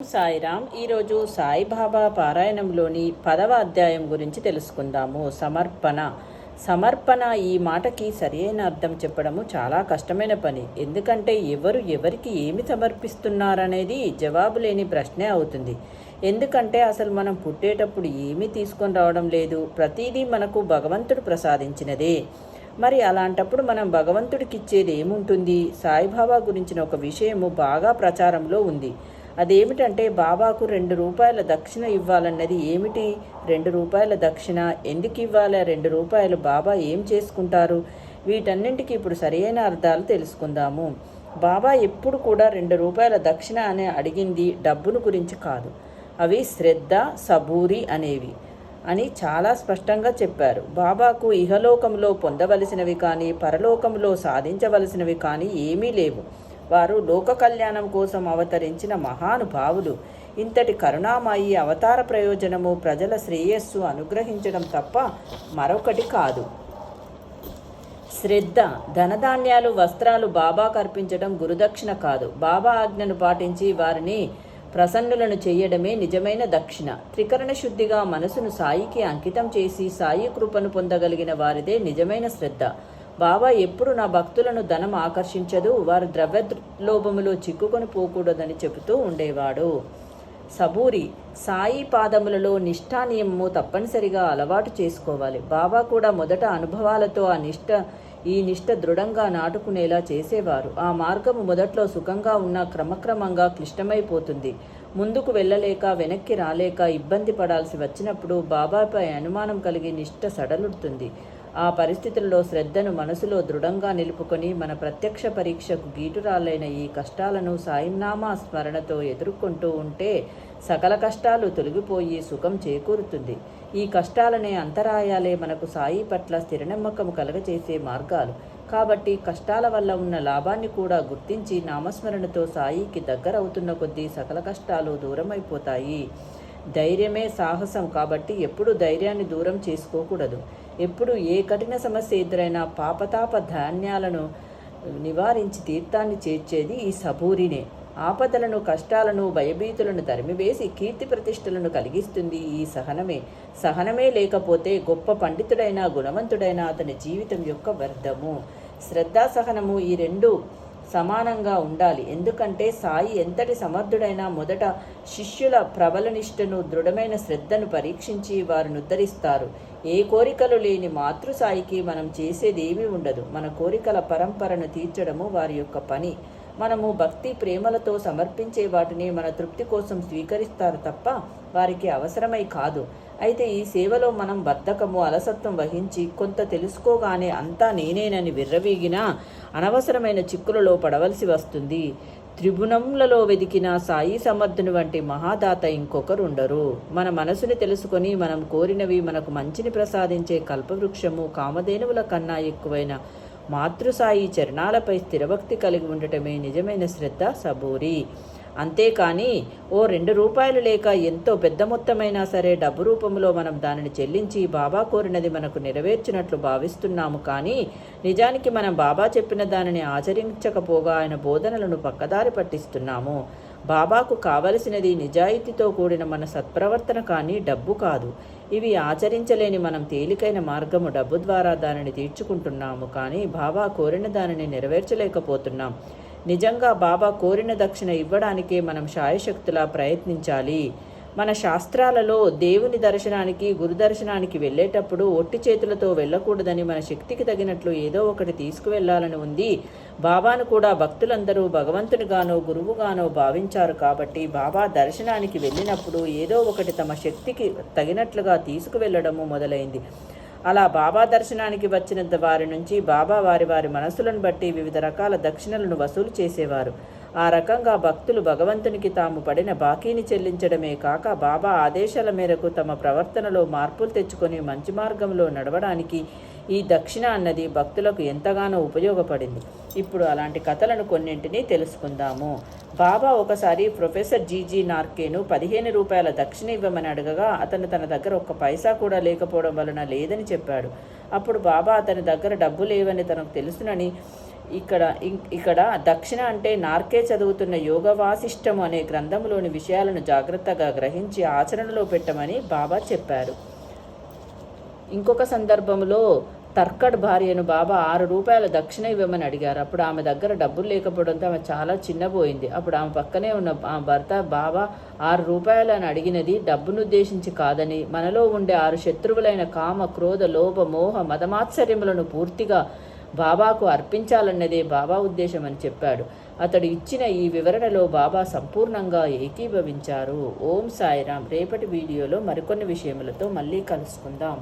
సాయిరామ్ ఈరోజు సాయిబాబా పారాయణంలోని పదవ అధ్యాయం గురించి తెలుసుకుందాము. సమర్పణ. సమర్పణ ఈ మాటకి సరియైన అర్థం చెప్పడము చాలా కష్టమైన పని. ఎందుకంటే ఎవరు ఎవరికి ఏమి సమర్పిస్తున్నారనేది జవాబు లేని ప్రశ్నే అవుతుంది. ఎందుకంటే అసలు మనం పుట్టేటప్పుడు ఏమీ తీసుకొని రావడం లేదు. ప్రతిదీ మనకు భగవంతుడు ప్రసాదించినదే. మరి అలాంటప్పుడు మనం భగవంతుడికి ఇచ్చేది ఏముంటుంది సాయిబాబా గురించిన ఒక విషయము బాగా ప్రచారంలో ఉంది. అదేమిటంటే బాబాకు రెండు రూపాయల దక్షిణ ఇవ్వాలన్నది ఏమిటి? రెండు రూపాయల దక్షిణ ఎందుకు ఇవ్వాలి? రెండు రూపాయలు బాబా ఏం చేసుకుంటారు? వీటన్నింటికి ఇప్పుడు సరియైన అర్థాలు తెలుసుకుందాము. బాబా ఎప్పుడు కూడా రెండు రూపాయల దక్షిణ అని అడిగింది డబ్బును గురించి కాదు. అవి శ్రద్ధ సబూరి అనేవి అని చాలా స్పష్టంగా చెప్పారు. బాబాకు ఇహలోకంలో పొందవలసినవి కానీ పరలోకంలో సాధించవలసినవి కానీ ఏమీ లేవు. వారు లోక కళ్యాణం కోసం అవతరించిన మహానుభావులు. ఇంతటి కరుణామయి అవతార ప్రయోజనము ప్రజల శ్రేయస్సు అనుగ్రహించడం తప్ప మరొకటి కాదు. శ్రద్ధ ధనధాన్యాలు వస్త్రాలు బాబా కర్పించడం గురుదక్షిణ కాదు. బాబా ఆజ్ఞను పాటించి వారిని ప్రసన్నులను చేయడమే నిజమైన దక్షిణ. త్రికరణ శుద్ధిగా మనసును సాయికి అంకితం చేసి సాయి కృపను పొందగలిగిన వారిదే నిజమైన శ్రద్ధ. బాబా ఎప్పుడు నా భక్తులను ధనం ఆకర్షించదు వారు ద్రవ్యలోభములో చిక్కుకొని పోకూడదని చెబుతూ ఉండేవాడు. సబూరి సాయి పాదములలో నిష్ఠా నియమము తప్పనిసరిగా అలవాటు చేసుకోవాలి. బాబా కూడా మొదట అనుభవాలతో ఆ నిష్ఠ ఈ నిష్ఠ దృఢంగా నాటుకునేలా చేసేవారు. ఆ మార్గము మొదట్లో సుఖంగా ఉన్న క్రమక్రమంగా క్లిష్టమైపోతుంది. ముందుకు వెళ్ళలేక వెనక్కి రాలేక ఇబ్బంది పడాల్సి వచ్చినప్పుడు బాబాపై అనుమానం కలిగి నిష్ఠ సడలుడుతుంది. ఆ పరిస్థితుల్లో శ్రద్ధను మనసులో దృఢంగా నిలుపుకొని మన ప్రత్యక్ష పరీక్షకు గీటురాలైన ఈ కష్టాలను సాయినామా స్మరణతో ఎదుర్కొంటూ ఉంటే సకల కష్టాలు తొలగిపోయి సుఖం చేకూరుతుంది. ఈ కష్టాలనే అంతరాయాలే మనకు సాయి పట్ల స్థిరనమ్మకం కలగచేసే మార్గాలు. కాబట్టి కష్టాల వల్ల ఉన్న లాభాన్ని కూడా గుర్తించి నామస్మరణతో సాయికి దగ్గరవుతున్న కొద్దీ సకల కష్టాలు దూరమైపోతాయి. ధైర్యమే సాహసం కాబట్టి ఎప్పుడు ధైర్యాన్ని దూరం చేసుకోకూడదు. ఎప్పుడు ఏ కఠిన సమస్య ఎదురైనా పాపతాప ధాన్యాలను నివారించి తీర్థాన్ని చేర్చేది ఈ సబూరినే. ఆపదలను కష్టాలను భయభీతులను తరిమివేసి కీర్తి ప్రతిష్టలను కలిగిస్తుంది ఈ సహనమే. సహనమే లేకపోతే గొప్ప పండితుడైన గుణవంతుడైన అతని జీవితం యొక్క వ్యర్థము. శ్రద్ధా సహనము ఈ రెండు సమానంగా ఉండాలి. ఎందుకంటే సాయి ఎంతటి సమర్థుడైనా మొదట శిష్యుల ప్రబలనిష్టను దృఢమైన శ్రద్ధను పరీక్షించి వారిని ఉద్ధరిస్తారు. ఏ కోరికలు లేని మాతృసాయికి మనం చేసేది ఏమీ ఉండదు. మన కోరికల పరంపరను తీర్చడము వారి యొక్క పని. మనము భక్తి ప్రేమలతో సమర్పించే వాటిని మన తృప్తి కోసం స్వీకరిస్తారు తప్ప వారికి అవసరమై కాదు. అయితే ఈ సేవలో మనం బద్ధకము అలసత్వం వహించి కొంత తెలుసుకోగానే అంతా నేనేనని విర్రవీగినా అనవసరమైన చిక్కులలో పడవలసి వస్తుంది. త్రిభుణములలో వెదికిన సాయి సమర్థుని వంటి మహాదాత ఇంకొకరుండరు. మన మనసుని తెలుసుకొని మనం కోరినవి మనకు మంచిని ప్రసాదించే కల్పవృక్షము కామధేనువుల కన్నా ఎక్కువైన మాతృసాయి చరణాలపై స్థిరభక్తి కలిగి ఉండటమే నిజమైన శ్రద్ధ సబూరి. అంతేకాని ఓ రెండు రూపాయలు లేక ఎంతో పెద్ద మొత్తమైనా సరే డబ్బు రూపంలో మనం దానిని చెల్లించి బాబా కోరినది మనకు నెరవేర్చినట్లు భావిస్తున్నాము కానీ నిజానికి మనం బాబా చెప్పిన దానిని ఆచరించకపోగా ఆయన బోధనలను పక్కదారి పట్టిస్తున్నాము. బాబాకు కావలసినది నిజాయితీతో కూడిన మన సత్ప్రవర్తన కానీ డబ్బు కాదు. ఇవి ఆచరించలేని మనం తేలికైన మార్గము డబ్బు ద్వారా దానిని తీర్చుకుంటున్నాము కానీ బాబా కోరిన దానిని నెరవేర్చలేకపోతున్నాం. నిజంగా బాబా కోరిన దక్షిణ ఇవ్వడానికే మనం శాయశక్తులా ప్రయత్నించాలి. మన శాస్త్రాలలో దేవుని దర్శనానికి గురు దర్శనానికి వెళ్ళేటప్పుడు ఒట్టి చేతులతో వెళ్ళకూడదని మన శక్తికి తగినట్లు ఏదో ఒకటి తీసుకువెళ్ళాలని ఉంది. బాబాను కూడా భక్తులందరూ భగవంతునిగానో గురువుగానో భావించారు కాబట్టి బాబా దర్శనానికి వెళ్ళినప్పుడు ఏదో ఒకటి తమ శక్తికి తగినట్లుగా తీసుకువెళ్ళడము మొదలైంది. అలా బాబా దర్శనానికి వచ్చినంత వారి నుంచి బాబా వారి వారి మనసులను బట్టి వివిధ రకాల దక్షిణలను వసూలు చేసేవారు. ఆ రకంగా భక్తులు భగవంతునికి తాము పడిన బాకీని చెల్లించడమే కాక బాబా ఆదేశాల మేరకు తమ ప్రవర్తనలో మార్పులు తెచ్చుకొని మంచి మార్గంలో నడవడానికి ఈ దక్షిణ అన్నది భక్తులకు ఎంతగానో ఉపయోగపడింది. ఇప్పుడు అలాంటి కథలను కొన్నింటినీ తెలుసుకుందాము. బాబా ఒకసారి ప్రొఫెసర్ జీజీ నార్కేను పదిహేను రూపాయల దక్షిణ ఇవ్వమని అడగగా అతను తన దగ్గర ఒక్క పైసా కూడా లేకపోవడం వలన లేదని చెప్పాడు. అప్పుడు బాబా అతని దగ్గర డబ్బు లేవని తనకు తెలుసునని ఇక్కడ ఇక్కడ దక్షిణ అంటే నార్కే చదువుతున్న యోగ వాసిష్టం అనే గ్రంథంలోని విషయాలను జాగ్రత్తగా గ్రహించి ఆచరణలో పెట్టమని బాబా చెప్పారు. ఇంకొక సందర్భంలో తర్కడ్ భార్యను బాబా ఆరు రూపాయల దక్షిణ ఇవ్వమని అడిగారు. అప్పుడు ఆమె దగ్గర డబ్బులు లేకపోవడంతో ఆమె చాలా చిన్నపోయింది. అప్పుడు ఆమె పక్కనే ఉన్న ఆ భర్త బాబా ఆరు రూపాయలని అడిగినది డబ్బును ఉద్దేశించి కాదని. మనలో ఉండే ఆరు శత్రువులైన కామ క్రోధ లోభ మోహ మదమాత్సర్యములను పూర్తిగా బాబాకు అర్పించాలన్నదే బాబా ఉద్దేశం అని చెప్పాడు. అతడు ఇచ్చిన ఈ వివరణలో బాబా సంపూర్ణంగా ఏకీభవించారు. ఓం సాయిరాం రేపటి వీడియోలో మరికొన్ని విషయములతో మళ్ళీ కలుసుకుందాం.